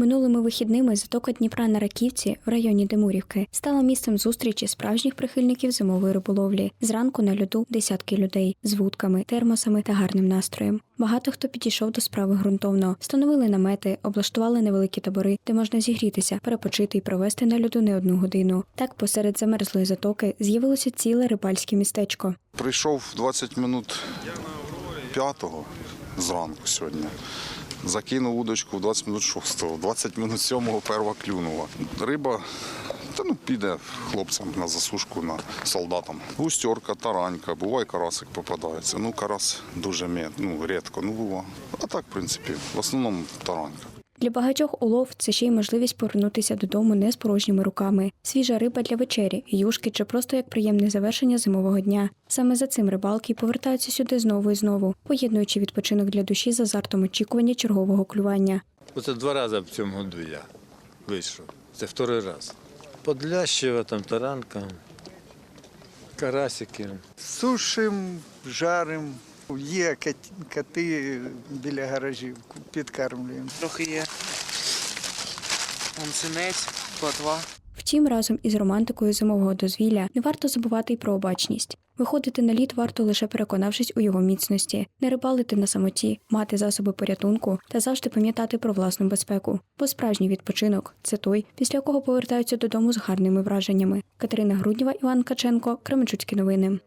Минулими вихідними затока Дніпра на Раківці в районі Демурівки стала місцем зустрічі справжніх прихильників зимової риболовлі. Зранку на льоду десятки людей з вудками, термосами та гарним настроєм. Багато хто підійшов до справи ґрунтовно, встановили намети, облаштували невеликі табори, де можна зігрітися, перепочити і провести на льоду не одну годину. Так посеред замерзлої затоки з'явилося ціле рибальське містечко. Прийшов 20 минут п'ятого зранку сьогодні. Закинув удочку в 20 минут шостого, 20 минут сьомого перва клюнула. Риба та ну піде хлопцям на засушку, на солдатам. Густерка, таранька, буває карасик попадається. Ну, карас дуже ну, рідко, ну бува. А так, в принципі, в основному таранька. Для багатьох улов це ще й можливість повернутися додому не з порожніми руками. Свіжа риба для вечері, юшки чи просто як приємне завершення зимового дня. Саме за цим рибалки повертаються сюди знову і знову, поєднуючи відпочинок для душі з азартом очікування чергового клювання. Оце два рази в цьому году я вийшов. Це второй раз. Подлящева, там таранка, карасики. Сушим, жарим. Є кот- коти біля гаражів, підкармлюємо. Трохи є. Онсинець, платва. Втім, разом із романтикою зимового дозвілля не варто забувати й про обачність. Виходити на лід варто лише переконавшись у його міцності, не рибалити на самоті, мати засоби порятунку та завжди пам'ятати про власну безпеку. Бо справжній відпочинок це той, після якого повертаються додому з гарними враженнями. Катерина Груднєва, Іван Каченко, Кременчуцькі новини.